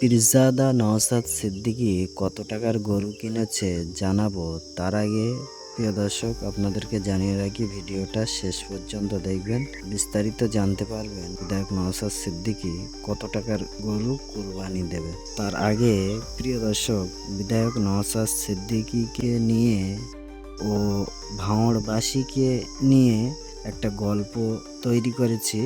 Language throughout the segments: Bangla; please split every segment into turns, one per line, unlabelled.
পীরজাদা নওশাদ সিদ্দিকী কত টাকার গরু কিনেছে জানাব তার আগে প্রিয় দর্শক, আপনাদেরকে জানিয়ে রাখি, ভিডিওটা শেষ পর্যন্ত দেখবেন, বিস্তারিত জানতে পারবেন বিধায়ক নওশাদ সিদ্দিকী কত টাকার গরু কুরবানি দেবে। তার আগে প্রিয় দর্শক, বিধায়ক নওশাদ সিদ্দিকীকে নিয়ে ও ভাঁড়বাসীকে নিয়ে একটা গল্প তৈরি করেছি।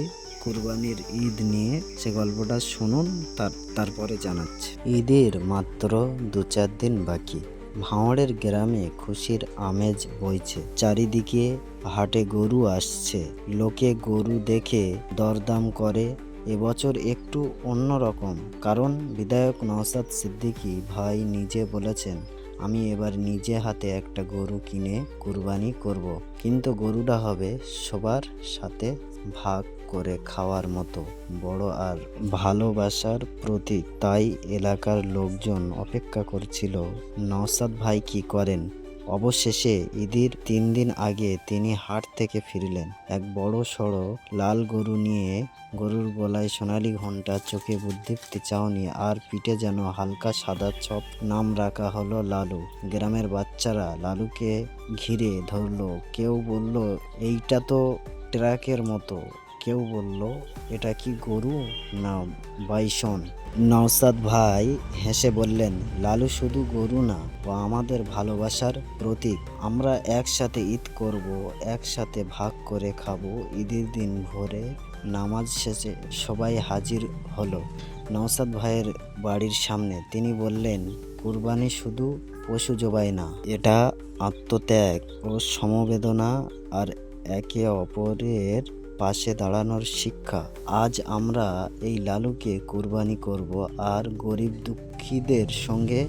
কুরবানির ঈদ নিয়ে সে গল্পটা শুনুন, তার, তারপরে জানাচ্ছি। ঈদের মাত্র দু চার দিন বাকি। ভাঁড়ের গ্রামে খুশির আমেজ বইছে। চারিদিকে হাটে গরু আসছে। লোকে গরু দেখে দরদাম করে। এবছর একটু অন্যরকম। কারণ বিধায়ক নওসাদ সিদ্দিকী ভাই নিজে বলেছেন, আমি এবার নিজে হাতে একটা গরু কিনে কুরবানি করব। কিন্তু গরুটা হবে সবার সাথে ভাগ করে খাওয়ার মতো। বড় আর ভালোবাসার প্রতীক তাই এলাকার লোকজন অপেক্ষা করছিল, নওসাদ ভাই কি করেন? অবশেষে ঈদের তিন দিন আগে তিনি হাট থেকে ফিরলেন। এক বড় সড়ো লাল গরু নিয়ে গরুর গলায় সোনালি ঘণ্টা, চোখে বুদ্ধিপ্তি চাউনি আর পিঠে যেন হালকা সাদা চপ। নাম রাখা হলো লালু। গ্রামের বাচ্চারা লালুকে ঘিরে ধরলো। কেউ বলল, এইটা তো ট্রাকের মতো। কেউ বলল, এটা কি গরু না বাইসন? নওসাদ ভাই হেসে বললেন, লালু শুধু গরু না, ও আমাদের ভালোবাসার প্রতীক। আমরা একসাথে ঈদ করব, একসাথে ভাগ করে খাব, ঈদের দিন ভোরে নামাজ শেষে সবাই হাজির হলো। নওসাদ ভাইয়ের বাড়ির সামনে তিনি বললেন, কুরবানি শুধু পশু জবাই না, এটা আত্মত্যাগ ও সমবেদনা আর একে অপরের পাশে দাঁড়ানোর শিক্ষা। আজ আমরা এই লালুকে কুরবানি করব আর গরিব দুঃখীদের সঙ্গে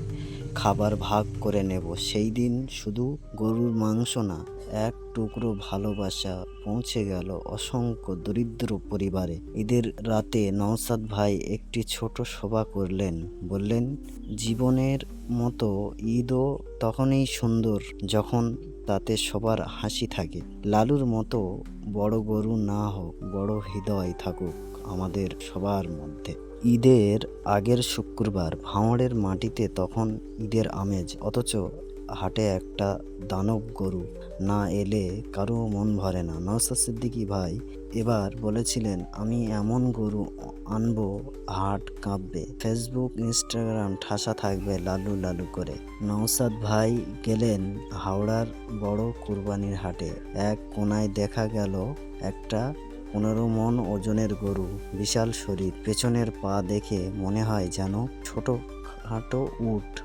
খাবার ভাগ করে নেব। সেই দিন শুধু গরুর মাংস না, এক টুকরো ভালোবাসা পৌঁছে গেল অসংখ্য দরিদ্র পরিবারে। ঈদের রাতে নওসাদ ভাই একটি ছোট সভা করলেন। বললেন, জীবনের মতো ঈদও তখনই সুন্দর যখন তাতে সবার হাসি থাকে। লালুর মতো বড় গরু না হোক, বড় হৃদয় থাকুক আমাদের সবার মধ্যে। ঈদের আগের শুক্রবার ভাঁড়ের মাটিতে তখন ঈদের আমেজ, অথচ হাটে একটা দানব গরু না এলে কারও মন ভরে না। নওসাদ সিদ্দিকী ভাই এবার বলেছিলেন, আমি এমন গরু আনব, হাট কাঁপবে। ফেসবুক, ইনস্টাগ্রাম ঠাসা থাকবে লালু লালু করে। নওসাদ ভাই গেলেন হাওড়ার বড় কুরবানির হাটে। এক কোনায় দেখা গেল একটা পনেরো মন ওজনের গরু। বিশাল শরীর। পেছনের পা দেখে মনে হয় যেন ছোট খাটো উট।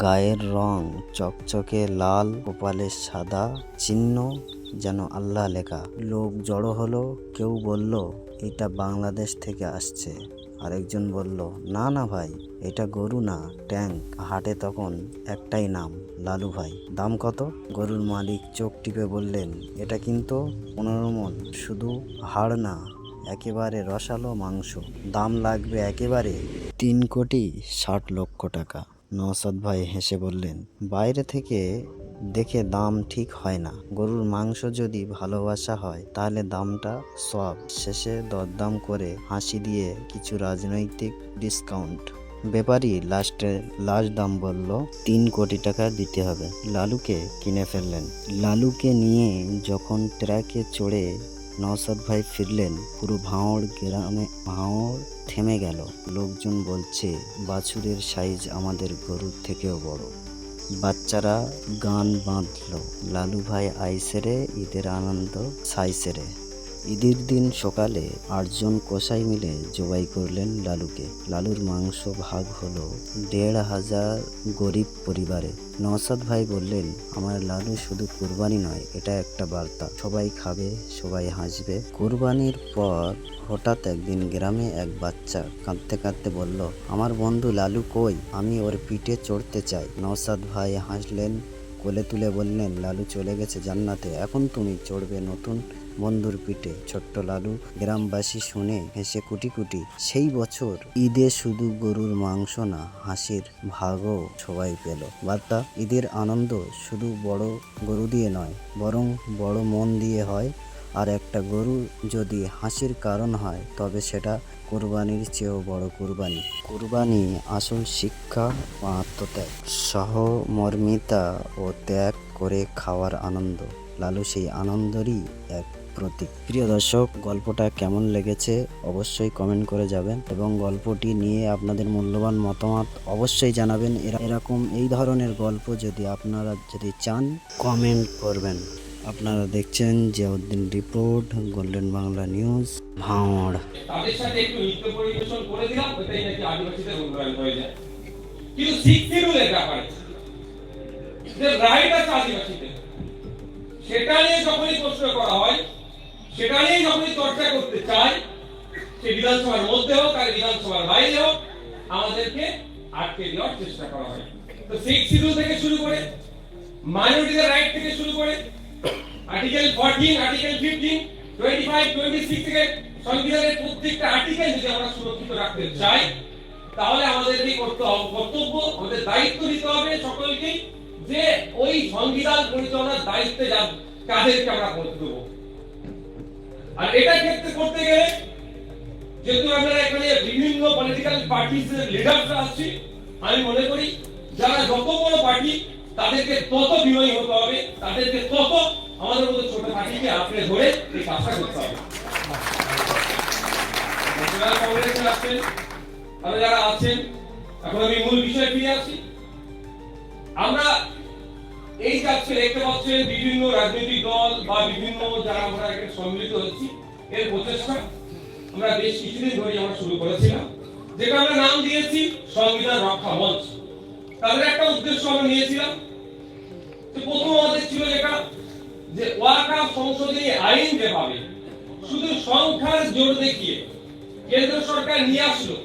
গায়ের রং চকচকে লাল, কপালে সাদা চিহ্ন যেন আল্লাহ লেখা। লোক জড়ো হলো, কেউ বলল, এটা বাংলাদেশ থেকে আসছে। আরেকজন বলল, না না ভাই, এটা গরু না, ট্যাঙ্ক। হাটে তখন একটাই নাম, লালু ভাই। দাম কত? গরুর মালিক চোখ টিপে বললেন, এটা কিন্তু পনেরো মন, শুধু হাড় না, একেবারে রসালো মাংস। দাম লাগবে একেবারে তিন কোটি ষাট লক্ষ টাকা। নওসাদ ভাই হেসে বললেন, বাইরে থেকে দেখে দাম ঠিক হয় না। গরুর মাংস যদি ভালোবাসা হয়, তাহলে দামটা সব শেষে দরদাম করে হাসি দিয়ে কিছু রাজনৈতিক ডিসকাউন্ট ব্যাপারী লাস্টে লাস্ট দাম বলল, তিন কোটি টাকা দিতে হবে। লালুকে কিনে ফেললেন। লালুকে নিয়ে যখন ট্রাকে চড়ে নওসাদ ভাই ফিরলেন, পুরো ভাঁড় গ্রামে ভাঁড় থেমে গেল। লোকজন বলছে, বাছুরের সাইজ আমাদের গরুর থেকেও বড়। বাচ্চারা গান বাঁধল। লালু ভাই আইসেরে ঈদের আনন্দ সাইসেরে। ঈদের দিন সকালে আটজন কসাই মিলে জবাই করলেন লালুকে। লালুর মাংস ভাগ হলো দেড় হাজার গরিব পরিবারে। নওসাদ ভাই বললেন, আমার লালু শুধু কুরবানি নয়, এটা একটা বার্তা। সবাই খাবে, সবাই হাসবে। কুরবানির পর হঠাৎ একদিন গ্রামে এক বাচ্চা কাঁদতে কাঁদতে বলল, আমার বন্ধু লালু কই? আমি ওর পিঠে চড়তে চাই। নওসাদ ভাই হাসলেন, কোলে তুলে বললেন, লালু চলে গেছে জান্নাতে, এখন তুমি চড়বে নতুন বন্ধুর পিঠে ছোট্ট লালু গ্রামবাসী শুনে হেসে কুটি কুটি সেই বছর ঈদে শুধু গরুর মাংস না, হাসির ভাগও সবাই পেল। বার্তা, ঈদের আনন্দ শুধু বড় গরু দিয়ে নয়, বরং বড় মন দিয়ে হয়। আর একটা গরু যদি হাসির কারণ হয়, তবে সেটা কুরবানির চেয়েও বড় কুরবানি। কুরবানি আসল শিক্ষা ও আত্মত্যাগ। সহমর্মিতা ও ত্যাগ করে খাওয়ার আনন্দ। লালু সেই আনন্দেরই এক প্রতীক প্রিয় দর্শক, গল্পটা কেমন লেগেছে অবশ্যই কমেন্ট করে যাবেন এবং গল্পটি নিয়ে আপনাদের মূল্যবান মতামত অবশ্যই জানাবেন। এরা- এরকম এই ধরনের গল্প যদি আপনারা যদি চান কমেন্ট করবেন। আপনারা দেখছেন Ziauddin report, golden Bangla news ভাঁড়
সেটা নিয়ে যখনই প্রশ্ন করা হয় সেটা নিয়ে যখনই চর্চা করতে চাই, সে বিধানসভার মধ্যে হোক আর বিধানসভার বাইরে হোক, আমাদেরকে আটকে দেওয়ার চেষ্টা করা হয়। তো সিক্স শিডিউল থেকে শুরু করে মাইনরিটিদের রাইট থেকে শুরু করে আর্টিকেল 14 আর্টিকেল 15 25 26 থেকে সংবিধানের প্রত্যেকটা আর্টিকেল যদি আমরা সুরক্ষিত রাখতে চাই, তাহলে আমাদের কি করতে হবে কর্তব্য, আমাদের দায়িত্ব নিতে হবে সকলকে যে ওই সংবিধান পরিচালনার দায়িত্বে যা- কাদেরকে আমরা করতে দেবো। আর এটা ক্ষেত্রে করতে গেলে যেহেতু আমরা এখানে বিভিন্ন পলিটিক্যাল পার্টির লিডাররা আছি, আমি মনে করি যারা যত বড় পার্টি তাদেরকে তত বিনয়ী হতে হবে, তাদেরকে তত আমাদের মতো ছোট পার্টিকে আপনি ধরে এই কাজটা করতে হবে। ন্যাশনাল যারা আছেন, এখন আমি মূল বিষয়ে ফিরে আসি। আমরা এই যে আজকে দেখতে পাচ্ছেন বিভিন্ন রাজনৈতিক দল বা বিভিন্ন যারা আমরা এখানে সম্মিলিত হচ্ছি, এর প্রচেষ্টা আমরা বেশ কিছুদিন ধরে আমরা শুরু করেছিলাম। যেটা আমরা নাম দিয়েছি সংবিধান রক্ষা মঞ্চ। তাদের একটা উদ্দেশ্য আমরা নিয়েছিলাম। প্রথম আমাদের ছিল যেটা, যে ওয়াকা সংশোধনী আইন যেভাবে শুধু সংখ্যার জোর দেখিয়ে কেন্দ্র সরকার নিয়ে আসলো,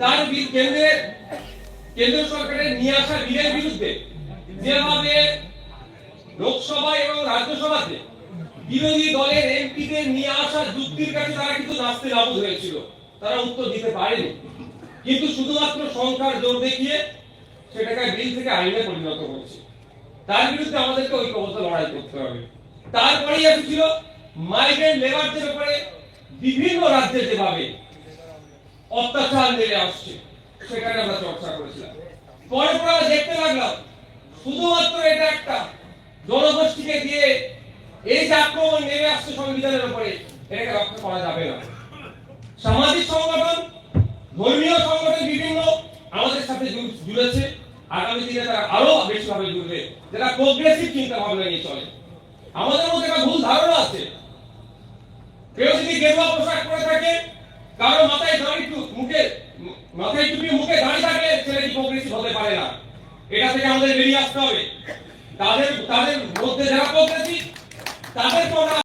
তার কেন্দ্রের কেন্দ্র সরকারের নিয়ে আসা বিলের বিরুদ্ধে যেভাবে লোকসভা এবং রাজ্যসভাতে বিরোধী দলের এমপিদের নিয়ে আসা যুক্তির কাছে তারা কিন্তু নাচতে নাবুদ হয়েছিল। তারা উত্তর দিতে পারেনি। কিন্তু শুধুমাত্র সংখ্যার জোর দেখিয়ে সেটাকে বিল থেকে আইনে পরিণত করছে। তার বিরুদ্ধে আমাদেরকে ঐক্যবদ্ধ লড়াই করতে হবে। তারপরেই এসেছিল মাইগ্রেন্ট লেবারদের উপরে বিভিন্ন রাজ্যে যেভাবে অত্যাচার নেমে আসছে সেখানে আমরা চর্চা করেছিলাম। পরে পরে দেখতে লাগলাম শুধুমাত্র এটা একটা। জনগোষ্ঠীকে দিয়ে এই যে আক্রমণ নেমে আসছে সংবিধানের উপরে এটাকে রক্ষা করা যাবে না। সামাজিক সংগঠন, ধর্মীয় সংগঠন বিভিন্ন আমাদের সাথে জুড়েছে। আগামী দিনে তারা আরও বেশি ভাবে জুড়বে। যারা প্রোগ্রেসিভ চিন্তা ভাবনা নিয়ে চলে। আমাদের মধ্যে একটা ভুল ধারণা আছে। কেউ যদি গেরুয়া পোশাক পরে থাকে, কারও মাথায় দাঁড়ি মুখে মাথায় টুপি মুখে দাঁড়িয়ে থাকে ছেলেটি প্রোগ্রেসিভ হতে পারে না। এটা থেকে আমাদের বেরিয়ে আসতে হবে। তাদের তাদের মধ্যে যারা তাদেরকে আমরা